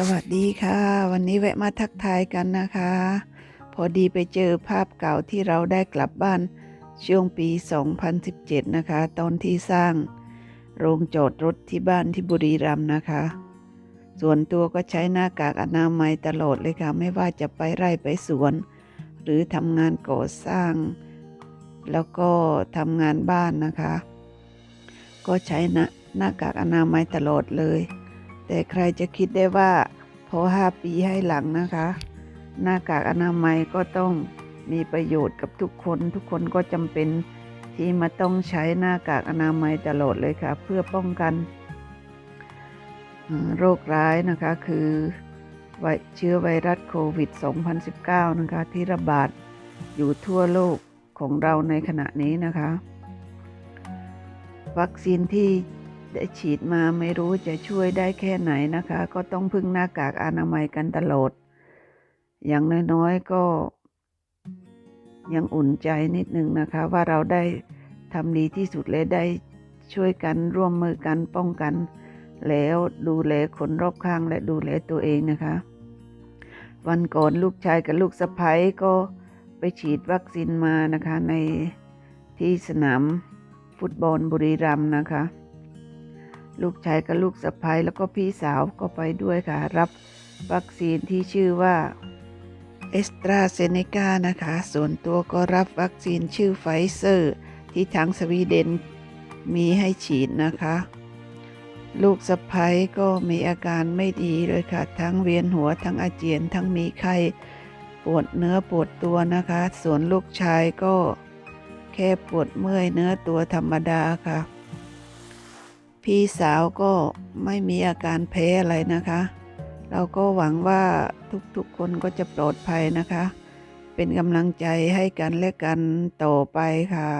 สวัสดีค่ะ วันนี้แวะมาทักทายกันนะคะ พอดีไปเจอภาพเก่าที่เราได้กลับบ้านช่วงปี 2017 นะคะ ตอนที่สร้างโรงจอดรถที่บ้านที่บุรีรัมย์นะคะ ส่วนตัวก็ใช้หน้ากากอนามัยตลอดเลยค่ะ ไม่ว่าจะไปไร่ไปสวน หรือทำงานก่อสร้าง แล้วก็ทำงานบ้านนะคะ ก็ใช้หน้าหน้ากากอนามัยตลอดเลย แต่ใครจะคิดได้ว่าพอห้าปีให้หลังนะคะ หน้ากากอนามัยก็ต้องมีประโยชน์กับทุกคน ทุกคนก็จำเป็นที่มาต้องใช้หน้ากากอนามัยตลอดเลยค่ะ เพื่อป้องกัน โรคร้ายนะคะคือไวเชื้อไวรัสโควิด 2019 นะคะ ที่ระบาดอยู่ทั่วโลกของเราในขณะนี้นะคะ วัคซีนที่ ฉีดมาไม่รู้จะช่วยได้แค่ไหนนะคะ ก็ต้องพึ่งหน้ากากอนามัยกันตลอด อย่างน้อยๆก็ ยังอุ่นใจนิดนึงนะคะ ว่าเราได้ทำดีที่สุดและได้ช่วยกันร่วมมือกันป้องกัน แล้วดูแลคนรอบข้างและดูแลตัวเองนะคะ วันก่อนลูกชายกับลูกสะพ้ยก็ไปฉีดวัคซีนมานะคะในที่สนามฟุตบอลบุรีรัมย์นะคะ ลูกชายกับลูกสะพ้ยแล้วก็พี่สาวก็ไปด้วยค่ะ รับวัคซีนที่ชื่อว่าเอสตราเซเนกานะคะ ส่วนตัวก็รับวัคซีนชื่อไฟเซอร์ ที่ทางสวีเดนมีให้ฉีดนะคะ ลูกสะพ้ยก็มีอาการไม่ดีเลยค่ะ ทั้งเวียนหัวทั้งอาเจียน ทั้งมีไข้ปวดเนื้อปวดตัวนะคะ ส่วนลูกชายก็แค่ปวดเมื่อยเนื้อตัวธรรมดาค่ะ พี่สาวก็ไม่มีอาการแพ้อะไรนะคะ เราก็หวังว่าทุกๆคนก็จะปลอดภัยนะคะ เป็นกำลังใจให้กันและกันต่อไปค่ะ